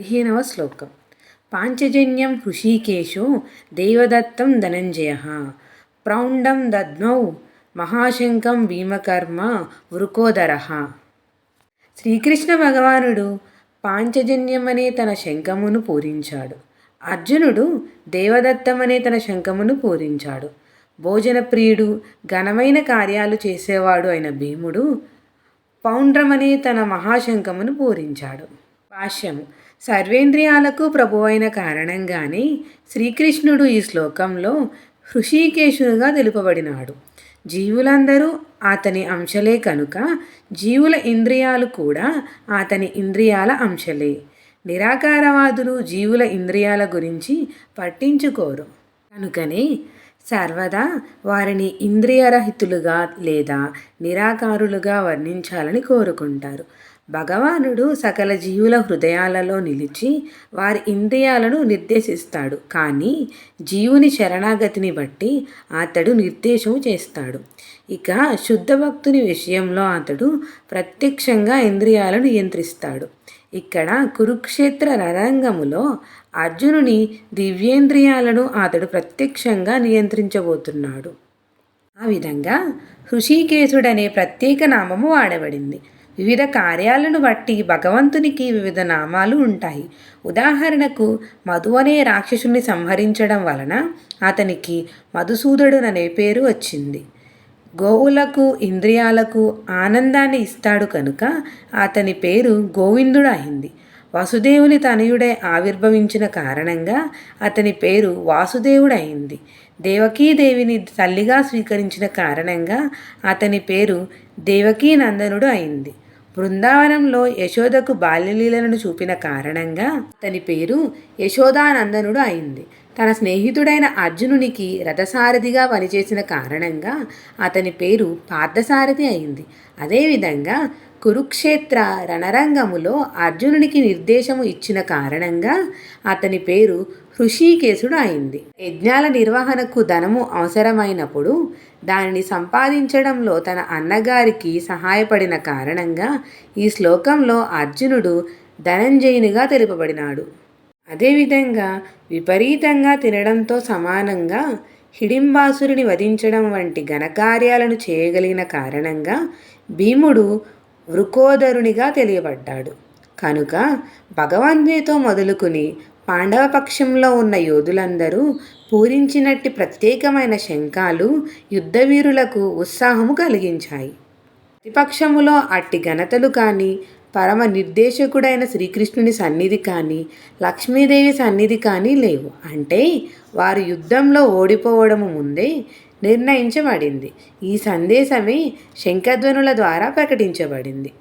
పదిహేనవ శ్లోకం. పాంచజన్యం హృషీకేశో దేవదత్తం ధనంజయ. ప్రౌండం దద్మౌ మహాశంకం భీమకర్మ వృకోదర. శ్రీకృష్ణ భగవానుడు పాంచజన్యం అనే తన శంఖమును పూరించాడు. అర్జునుడు దేవదత్తం అనే తన శంఖమును పూరించాడు. భోజనప్రియుడు ఘనమైన కార్యాలు చేసేవాడు అయిన భీముడు పౌండ్రమనే తన మహాశంఖమును పూరించాడు. భాష్యము. సర్వేంద్రియాలకు ప్రభువైన కారణంగానే శ్రీకృష్ణుడు ఈ శ్లోకంలో హృషికేశునిగా తెలుపబడినాడు. జీవులందరూ అతని అంశలే కనుక జీవుల ఇంద్రియాలు కూడా అతని ఇంద్రియాల అంశలే. నిరాకారవాదులు జీవుల ఇంద్రియాల గురించి పట్టించుకోరు. కనుకనే సర్వదా వారిని ఇంద్రియరహితులుగా లేదా నిరాకారులుగా వర్ణించాలని కోరుకుంటారు. భగవానుడు సకల జీవుల హృదయాలలో నిలిచి వారి ఇంద్రియాలను నిర్దేశిస్తాడు. కానీ జీవుని శరణాగతిని బట్టి అతడు నిర్దేశం చేస్తాడు. ఇక శుద్ధ భక్తుని విషయంలో అతడు ప్రత్యక్షంగా ఇంద్రియాలను నియంత్రిస్తాడు. ఇక్కడ కురుక్షేత్ర రణరంగములో అర్జునుని దివ్యేంద్రియాలను అతడు ప్రత్యక్షంగా నియంత్రించబోతున్నాడు. ఆ విధంగా హృషికేశుడనే ప్రత్యేక నామము వాడబడింది. వివిధ కార్యాలను బట్టి భగవంతునికి వివిధ నామాలు ఉంటాయి. ఉదాహరణకు మధు అనే రాక్షసుని సంహరించడం వలన అతనికి మధుసూదనుడు పేరు వచ్చింది. గోవులకు ఇంద్రియాలకు ఆనందాన్ని ఇస్తాడు కనుక అతని పేరు గోవిందుడు అయింది వసుదేవుని తనయుడే ఆవిర్భవించిన కారణంగా అతని పేరు వాసుదేవుడు అయింది దేవకీదేవిని తల్లిగా స్వీకరించిన కారణంగా అతని పేరు దేవకీ నందనుడు అయింది బృందావనంలో యశోదకు బాల్యలీలను చూపిన కారణంగా అతని పేరు యశోదానందనుడు అయింది తన స్నేహితుడైన అర్జునునికి రథసారథిగా పనిచేసిన కారణంగా అతని పేరు పార్థసారథి అయింది. అదేవిధంగా కురుక్షేత్ర రణరంగములో అర్జునునికి నిర్దేశము ఇచ్చిన కారణంగా అతని పేరు హృషికేశుడు అయింది. యజ్ఞాల నిర్వహణకు ధనము అవసరమైనప్పుడు దానిని సంపాదించడంలో తన అన్నగారికి సహాయపడిన కారణంగా ఈ శ్లోకంలో అర్జునుడు ధనంజయునిగా తెలుపబడినాడు. అదేవిధంగా విపరీతంగా తినడంతో సమానంగా హిడింబాసురుని వధించడం వంటి ఘనకార్యాలను చేయగలిగిన కారణంగా భీముడు వృకోదరునిగా తెలియబడ్డాడు. కనుక భగవంతునితో మొదలుకుని పాండవపక్షంలో ఉన్న యోధులందరూ పూరించినట్టి ప్రత్యేకమైన శంఖాలు యుద్ధవీరులకు ఉత్సాహము కలిగించాయి. ప్రతిపక్షములో అట్టి ఘనతలు కానీ పరమ నిర్దేశకుడైన శ్రీకృష్ణుని సన్నిధి కానీ లక్ష్మీదేవి సన్నిధి కానీ లేవు. అంటే వారు యుద్ధంలో ఓడిపోవడము ముందే నిర్ణయించబడింది. ఈ సందేశమే శంఖధ్వనుల ద్వారా ప్రకటించబడింది.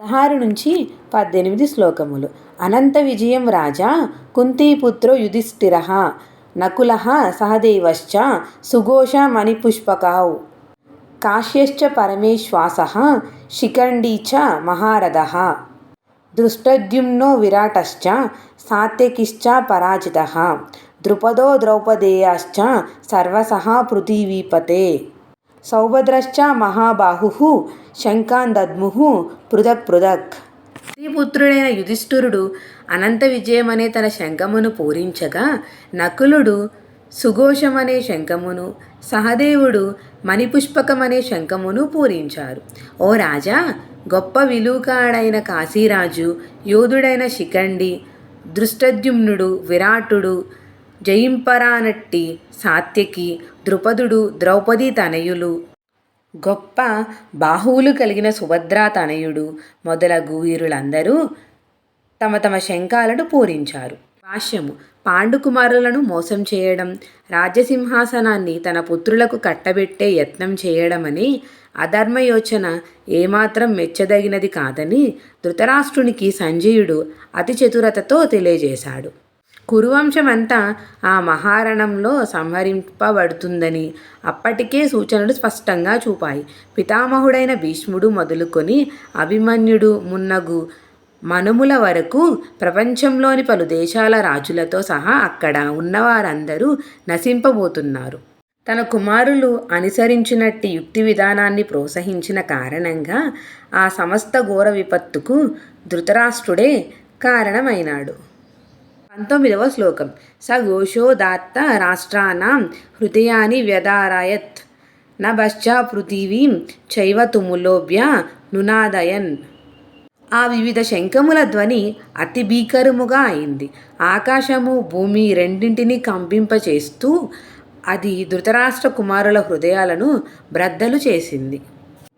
పదహారు నుంచి పద్దెనిమిది శ్లోకములు. అనంత విజయం రాజా కుంతీపుత్రో యుధిష్ఠిర నకుల సహదేవశ్చ సుఘోష మణిపుష్పకావు. కాశ్యశ్చ పరమేశ్వాస శిఖండీ చ మహారథ దృష్టద్యుమ్నో విరాటశ్చ సాత్యకిశ్చ పరాజిత ద్రుపదో ద్రౌపదేయాశ్చ సర్వసహ పృథివీపతే సౌభద్రశ్చ మహాబాహు శంఖాన్ పృథక్ పృథక్ శ్రీపుత్రుడైన యుధిష్ఠురుడు అనంత విజయమనే తన శంఖమును పూరించగా నకులుడు సుఘోషమనే శంఖమును సహదేవుడు మణిపుష్పకమనే శంఖమును పూరించారు. ఓ రాజా గొప్ప విలుకాడైన కాశీరాజు యోధుడైన శిఖండి దృష్టద్యుమ్నుడు విరాటుడు జయింపరానట్టి సాత్యకి ద్రుపదుడు ద్రౌపది తనయులు. గొప్ప బాహువులు కలిగిన సుభద్రా తనయుడు మొదలగు వీరులందరూ తమ తమ శంఖాలను పూరించారు. భాష్యము. పాండుకుమారులను మోసం చేయడం రాజ్యసింహాసనాన్ని తన పుత్రులకు కట్టబెట్టే యత్నం చేయడమని అధర్మయోచన ఏమాత్రం మెచ్చదగినది కాదని ధృతరాష్ట్రునికి సంజయుడు అతి చతురతతో తెలియజేశాడు. కురువంశమంతా ఆ మహారణంలో సంహరింపబడుతుందని అప్పటికే సూచనలు స్పష్టంగా చూపాయి. పితామహుడైన భీష్ముడు మొదలుకొని అభిమన్యుడు మున్నగు మనుముల వరకు ప్రపంచంలోని పలు దేశాల రాజులతో సహా అక్కడ ఉన్నవారందరూ నశింపబోతున్నారు. తన కుమారులు అనుసరించినట్టి యుక్తి విధానాన్ని ప్రోత్సహించిన కారణంగా ఆ సమస్త ఘోర విపత్తుకు ధృతరాష్ట్రుడే కారణమైనాడు. పంతొమ్మిదవ శ్లోకం. స ఘోషోదాత్త రాష్ట్రానాం హృదయాన్ని న నభశ్చ పృథివీం చైవ తుములోభ్య నునాదయన్. ఆ వివిధ శంఖముల ధ్వని అతి భీకరముగా అయింది. ఆకాశము భూమి రెండింటినీ కంపింపచేస్తూ అది ధృతరాష్ట్ర కుమారుల హృదయాలను బ్రద్దలు చేసింది.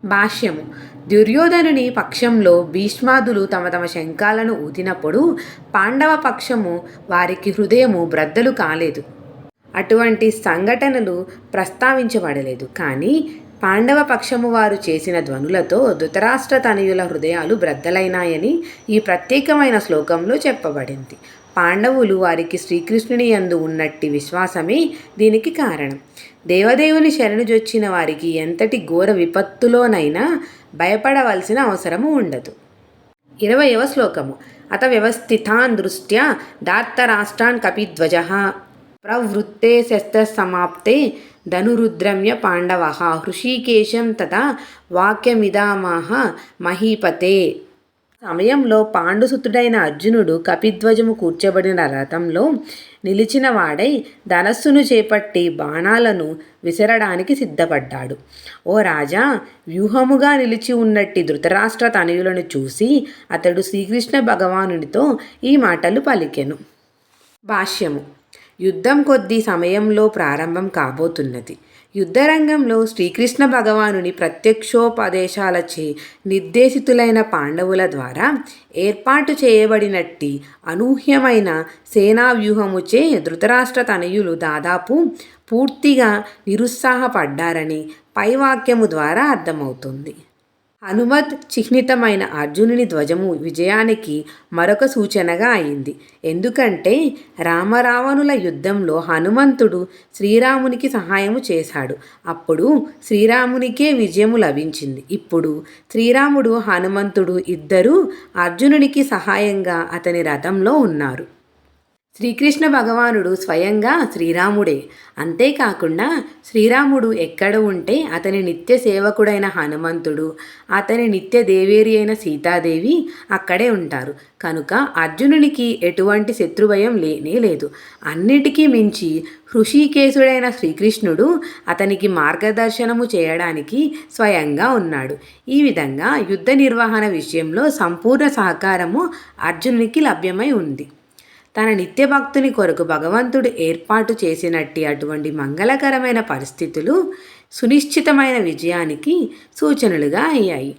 భాష్యము. దుర్యోధనుని పక్షంలో భీష్మాదులు తమ తమ శంఖాలను ఊదినప్పుడు పాండవ పక్షము వారికి హృదయము బ్రద్దలు కాలేదు. అటువంటి సంఘటనలు ప్రస్తావించబడలేదు. కానీ పాండవ పక్షము వారు చేసిన ధ్వనులతో ధృతరాష్ట్ర తనయుల హృదయాలు బ్రద్దలైనాయని ఈ ప్రత్యేకమైన శ్లోకంలో చెప్పబడింది. పాండవులు వారికి శ్రీకృష్ణుని యందు ఉన్నట్టి విశ్వాసమే దీనికి కారణం. దేవదేవుని శరణుజొచ్చిన వారికి ఎంతటి ఘోర విపత్తులోనైనా భయపడవలసిన అవసరము ఉండదు. ఇరవయవ శ్లోకము. అత వ్యవస్థితాన్ దృష్ట్యా దార్తరాష్ట్రాన్ కపిధ్వజ. ప్రవృత్తే శస్త్రసమాప్తే ధనురుద్రమ్య పాండవ హృషీకేశం తదా వాక్యమిదామాహ మహీపతే సమయంలో పాండుసుతుడైన అర్జునుడు కపిధ్వజము కూర్చబడిన రథంలో నిలిచిన వాడై ధనస్సును చేపట్టి బాణాలను విసరడానికి సిద్ధపడ్డాడు. ఓ రాజా వ్యూహముగా నిలిచి ఉన్నట్టి ధృతరాష్ట్ర తనయులను చూసి అతడు శ్రీకృష్ణ భగవానునితో ఈ మాటలు పలికెను. భాష్యము. యుద్ధం కొద్ది సమయంలో ప్రారంభం కాబోతున్నది. యుద్ధరంగంలో శ్రీకృష్ణ భగవానుని ప్రత్యక్షోపదేశాలచే నిర్దేశితులైన పాండవుల ద్వారా ఏర్పాటు చేయబడినట్టి అనూహ్యమైన సేనా వ్యూహముచే ధృతరాష్ట్ర తనయులు దాదాపు పూర్తిగా నిరుత్సాహపడ్డారని పై వాక్యము ద్వారా అర్థమవుతుంది. హనుమత్ చిహ్నితమైన అర్జునుని ధ్వజము విజయానికి మరొక సూచనగా అయింది. ఎందుకంటే రామరావణుల యుద్ధంలో హనుమంతుడు శ్రీరామునికి సహాయము చేశాడు. అప్పుడు శ్రీరామునికే విజయము లభించింది. ఇప్పుడు శ్రీరాముడు హనుమంతుడు ఇద్దరూ అర్జునునికి సహాయంగా అతని రథంలో ఉన్నారు. శ్రీకృష్ణ భగవానుడు స్వయంగా శ్రీరాముడే. అంతేకాకుండా శ్రీరాముడు ఎక్కడ ఉంటే అతని నిత్య సేవకుడైన హనుమంతుడు అతని నిత్య దేవేరి అయిన సీతాదేవి అక్కడే ఉంటారు. కనుక అర్జునునికి ఎటువంటి శత్రుభయం లేనే లేదు. అన్నిటికీ మించి హృషికేశుడైన శ్రీకృష్ణుడు అతనికి మార్గదర్శనము చేయడానికి స్వయంగా ఉన్నాడు. ఈ విధంగా యుద్ధ నిర్వహణ విషయంలో సంపూర్ణ సహకారము అర్జునునికి లభ్యమై ఉంది. తన నిత్య భక్తుని కొరకు భగవంతుడు ఏర్పాటు చేసినట్టి అటువంటి మంగళకరమైన పరిస్థితులు సునిశ్చితమైన విజయానికి సూచనలుగా అయ్యాయి.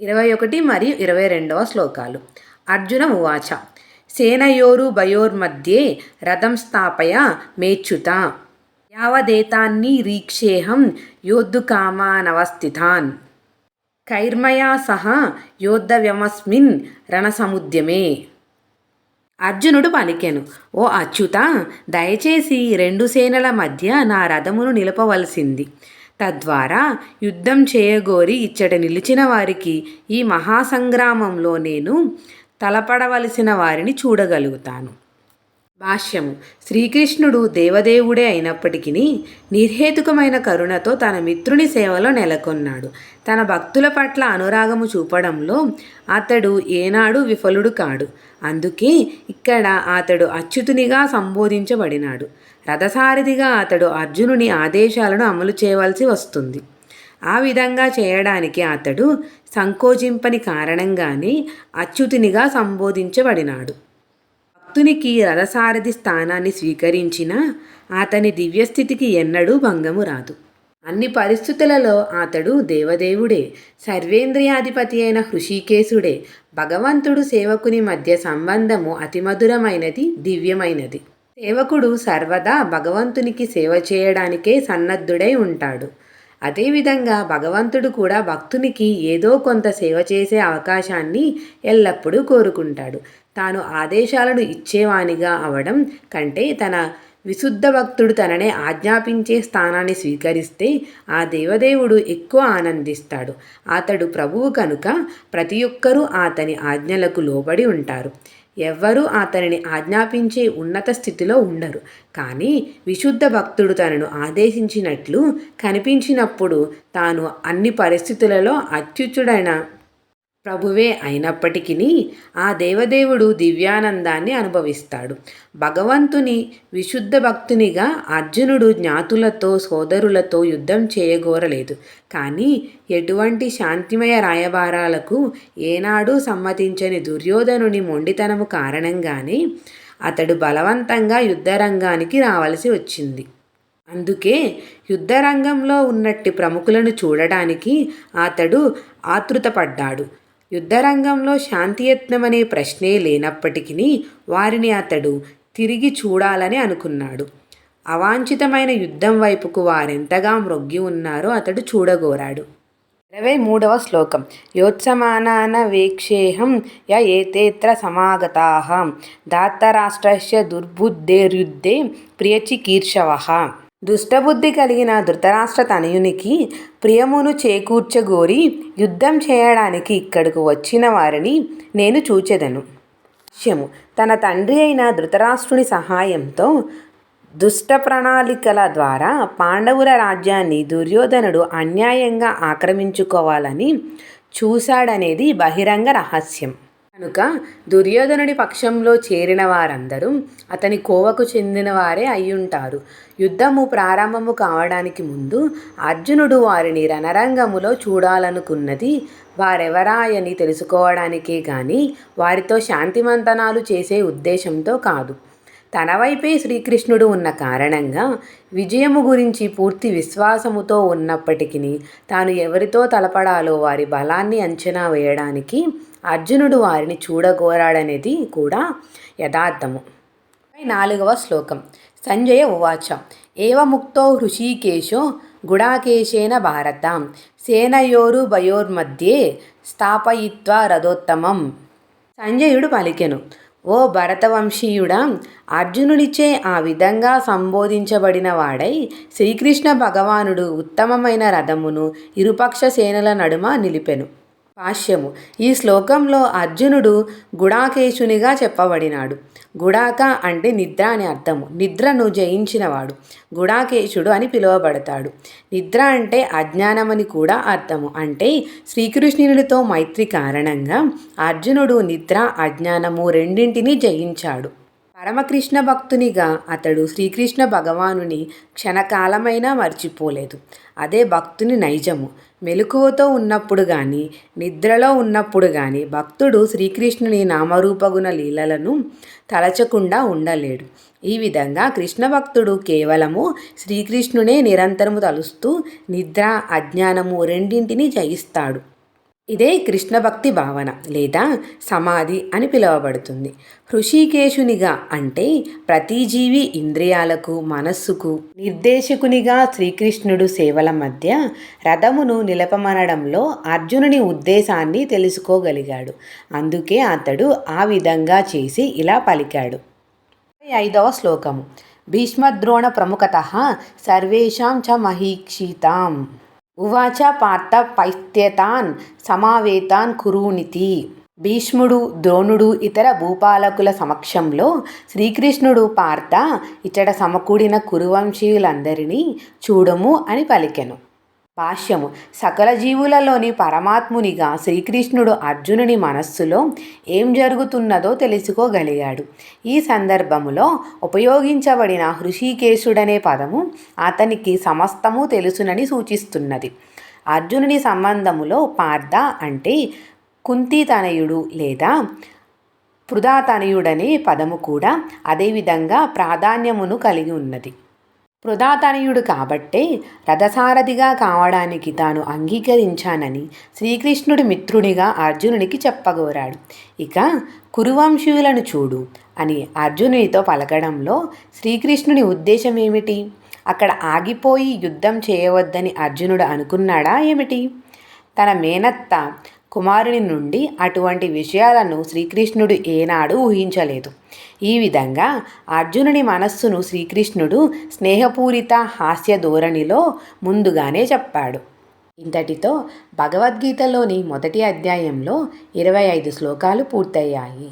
ఇరవై ఒకటి మరియు ఇరవై రెండవ శ్లోకాలు. అర్జున ఉవాచ సేనయోరు భయోర్మధ్యే రథం స్థాపయ మేచ్యుత. యావదేతాన్ని రీక్షేహం యోద్ధుకామానవస్థితాన్. కైర్మయా సహ యోద్ధవ్యమస్మిన్ రణసముద్యమే. అర్జునుడు పలికెను ఓ అచ్యుత దయచేసి రెండు సేనల మధ్య నా రథమును నిలపవలసింది. తద్వారా యుద్ధం చేయగోరి ఇచ్చట నిలిచిన వారికి ఈ మహాసంగ్రామంలో నేను తలపడవలసిన వారిని చూడగలుగుతాను. భాష్యము. శ్రీకృష్ణుడు దేవదేవుడే అయినప్పటికీ నిర్హేతుకమైన కరుణతో తన మిత్రుని సేవలో నెలకొన్నాడు. తన భక్తుల పట్ల అనురాగము చూపడంలో అతడు ఏనాడు విఫలుడు కాడు. అందుకే ఇక్కడ అతడు అచ్యుతునిగా సంబోధించబడినాడు. రథసారథిగా అతడు అర్జునుని ఆదేశాలను అమలు చేయవలసి వస్తుంది. ఆ విధంగా చేయడానికి అతడు సంకోచింపని కారణంగానే అచ్యుతునిగా సంబోధించబడినాడు. భక్తునికి రథసారథి స్థానాన్ని స్వీకరించినా అతని దివ్యస్థితికి ఎన్నడూ భంగము రాదు. అన్ని పరిస్థితులలో అతడు దేవదేవుడే సర్వేంద్రియాధిపతి అయిన హృషికేశుడే. భగవంతుడు సేవకుని మధ్య సంబంధము అతిమధురమైనది దివ్యమైనది. సేవకుడు సర్వదా భగవంతునికి సేవ చేయడానికే సన్నద్ధుడై ఉంటాడు. అదేవిధంగా భగవంతుడు కూడా భక్తునికి ఏదో కొంత సేవ చేసే అవకాశాన్ని ఎల్లప్పుడూ కోరుకుంటాడు. తాను ఆదేశాలను ఇచ్చేవానిగా అవడం కంటే తన విశుద్ధ భక్తుడు తననే ఆజ్ఞాపించే స్థానాన్ని స్వీకరిస్తే ఆ దేవదేవుడు ఎక్కువ ఆనందిస్తాడు. అతడు ప్రభువు కనుక ప్రతి ఒక్కరూ అతని ఆజ్ఞలకు లోబడి ఉంటారు. ఎవ్వరూ అతనిని ఆజ్ఞాపించే ఉన్నత స్థితిలో ఉండరు. కానీ విశుద్ధ భక్తుడు తనను ఆదేశించినట్లు కనిపించినప్పుడు తాను అన్ని పరిస్థితులలో అత్యుచ్చుడైన ప్రభువే అయినప్పటికీ ఆ దేవదేవుడు దివ్యానందాన్ని అనుభవిస్తాడు. భగవంతుని విశుద్ధ భక్తునిగా అర్జునుడు జ్ఞాతులతో సోదరులతో యుద్ధం చేయగోరలేదు. కానీ ఎటువంటి శాంతిమయ రాయబారాలకు ఏనాడు సమ్మతించని దుర్యోధనుని మొండితనము కారణంగానే అతడు బలవంతంగా యుద్ధరంగానికి రావలసి వచ్చింది. అందుకే యుద్ధరంగంలో ఉన్నట్టి ప్రముఖులను చూడడానికి అతడు ఆతృతపడ్డాడు యుద్ధరంగంలో శాంతియత్నం అనే ప్రశ్నే లేనప్పటికీ వారిని అతడు తిరిగి చూడాలని అనుకున్నాడు. అవాంఛితమైన యుద్ధం వైపుకు వారెంతగా మ్రొగ్గి ఉన్నారో అతడు చూడగోరాడు. ఇరవై మూడవ శ్లోకం. యోత్సమానాన వేక్షేహం య ఏతేత్ర సమాగతా దాత్తరాష్ట్రస్య దుర్బుద్ధేర్యుద్ధే ప్రియచికీర్షవ. దుష్టబుద్ధి కలిగిన ధృతరాష్ట్ర తనయునికి ప్రియమును చేకూర్చగోరి యుద్ధం చేయడానికి ఇక్కడకు వచ్చిన వారిని నేను చూచెదను. భాష్యము తన తండ్రి అయిన ధృతరాష్ట్రుని సహాయంతో దుష్ట ప్రణాళికల ద్వారా పాండవుల రాజ్యాన్ని దుర్యోధనుడు అన్యాయంగా ఆక్రమించుకోవాలని చూశాడనేది బహిరంగ రహస్యం. కనుక దుర్యోధనుడి పక్షంలో చేరిన వారందరూ అతని కోవకు చెందిన వారే అయ్యుంటారు. యుద్ధము ప్రారంభము కావడానికి ముందు అర్జునుడు వారిని రణరంగములో చూడాలనుకున్నది వారెవరాయని తెలుసుకోవడానికే గాని వారితో శాంతిమంతనాలు చేసే ఉద్దేశంతో కాదు. తన వైపే శ్రీకృష్ణుడు ఉన్న కారణంగా విజయము గురించి పూర్తి విశ్వాసముతో ఉన్నప్పటికీ తాను ఎవరితో తలపడాలో వారి బలాన్ని అంచనా వేయడానికి అర్జునుడు వారిని చూడగోరాడనేది కూడా యథార్థము. నాలుగవ శ్లోకం. సంజయ ఉవాచ. ఏవముక్తో హృషీకేశో గుడాకేశేన భారత. సేనయోరు భయోర్మధ్యే స్థాపయిత్వా రథోత్తమం. సంజయుడు పలికెను. ఓ భరతవంశీయుడా అర్జునుడిచే ఆ విధంగా సంబోధించబడిన వాడై శ్రీకృష్ణ భగవానుడు ఉత్తమమైన రథమును ఇరుపక్ష సేనల నడుమ నిలిపెను. భాష్యము. ఈ శ్లోకంలో అర్జునుడు గుడాకేశునిగా చెప్పబడినాడు. గుడాక అంటే నిద్ర అని అర్థము. నిద్రను జయించినవాడు. గుడాకేశుడు అని పిలువబడతాడు. నిద్ర అంటే అజ్ఞానమని కూడా అర్థము. అంటే శ్రీకృష్ణునితో మైత్రి కారణంగా అర్జునుడు నిద్ర అజ్ఞానము రెండింటినీ జయించాడు. పరమకృష్ణ భక్తునిగా అతడు శ్రీకృష్ణ భగవానుని క్షణకాలమైనా మర్చిపోలేదు. అదే భక్తుని నైజము. మెలకువతో ఉన్నప్పుడు కానీ నిద్రలో ఉన్నప్పుడు కానీ భక్తుడు శ్రీకృష్ణుని నామరూపగుణ లీలలను తలచకుండా ఉండలేడు. ఈ విధంగా కృష్ణ భక్తుడు కేవలము శ్రీకృష్ణునే నిరంతరము తలుస్తూ నిద్ర అజ్ఞానము రెండింటినీ జయిస్తాడు. ఇదే కృష్ణ భక్తి భావన లేదా సమాధి అని పిలువబడుతుంది. హృషికేశునిగా అంటే ప్రతి జీవి ఇంద్రియాలకు మనస్సుకు నిర్దేశకునిగా శ్రీకృష్ణుడు సేవల మధ్య రథమును నిలపమనడంలో అర్జునుని ఉద్దేశాన్ని తెలుసుకోగలిగాడు. అందుకే అతడు ఆ విధంగా చేసి ఇలా పలికాడు. ఐదవ శ్లోకము. భీష్మద్రోణ ప్రముఖత సర్వేషాం చ మహీక్షితాం. ఉవాచ పార్థ పైత్యతాన్ సమావేతాన్ కురూనితి. భీష్ముడు ద్రోణుడు ఇతర భూపాలకుల సమక్షంలో శ్రీకృష్ణుడు పార్థ ఇచ్చట సమకూడిన కురువంశీయులందరినీ చూడము అని పలికెను. భాష్యము సకల జీవులలోని పరమాత్మునిగా శ్రీకృష్ణుడు అర్జునుని మనస్సులో ఏం జరుగుతున్నదో తెలుసుకోగలిగాడు. ఈ సందర్భములో ఉపయోగించబడిన హృషికేశుడనే పదము అతనికి సమస్తము తెలుసునని సూచిస్తున్నది. అర్జునుని సంబంధములో పార్థ అంటే కుంతితనయుడు లేదా పృదాతనయుడనే పదము కూడా అదేవిధంగా ప్రాధాన్యమును కలిగి ఉన్నది. ప్రదాతనయుడు కాబట్టే రథసారథిగా కావడానికి తాను అంగీకరించానని శ్రీకృష్ణుడి మిత్రుడిగా అర్జునునికి చెప్పగోరాడు. ఇక కురువంశీయులను చూడు అని అర్జునునితో పలకడంలో శ్రీకృష్ణుని ఉద్దేశం ఏమిటి? అక్కడ ఆగిపోయి యుద్ధం చేయవద్దని అర్జునుడు అనుకున్నాడా ఏమిటి? తన మేనత్త కుమారుని నుండి అటువంటి విషయాలను శ్రీకృష్ణుడు ఏనాడు ఊహించలేదు. ఈ విధంగా అర్జునుని మనస్సును శ్రీకృష్ణుడు స్నేహపూరిత హాస్య ధోరణిలో ముందుగానే చెప్పాడు. ఇంతటితో భగవద్గీతలోని మొదటి అధ్యాయంలో ఇరవై ఐదు శ్లోకాలు పూర్తయ్యాయి.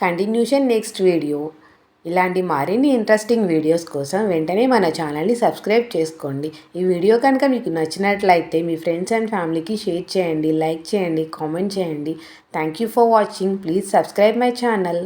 Continuation next video. ఇలాంటి మరిన్ని ఇంట్రెస్టింగ్ వీడియోస్ కోసం వెంటనే మన ఛానల్ని సబ్స్క్రైబ్ చేసుకోండి. ఈ వీడియో కనుక మీకు నచ్చినట్లయితే మీ ఫ్రెండ్స్ అండ్ ఫ్యామిలీకి షేర్ చేయండి లైక్ చేయండి కామెంట్ చేయండి. Thank you for watching please subscribe my channel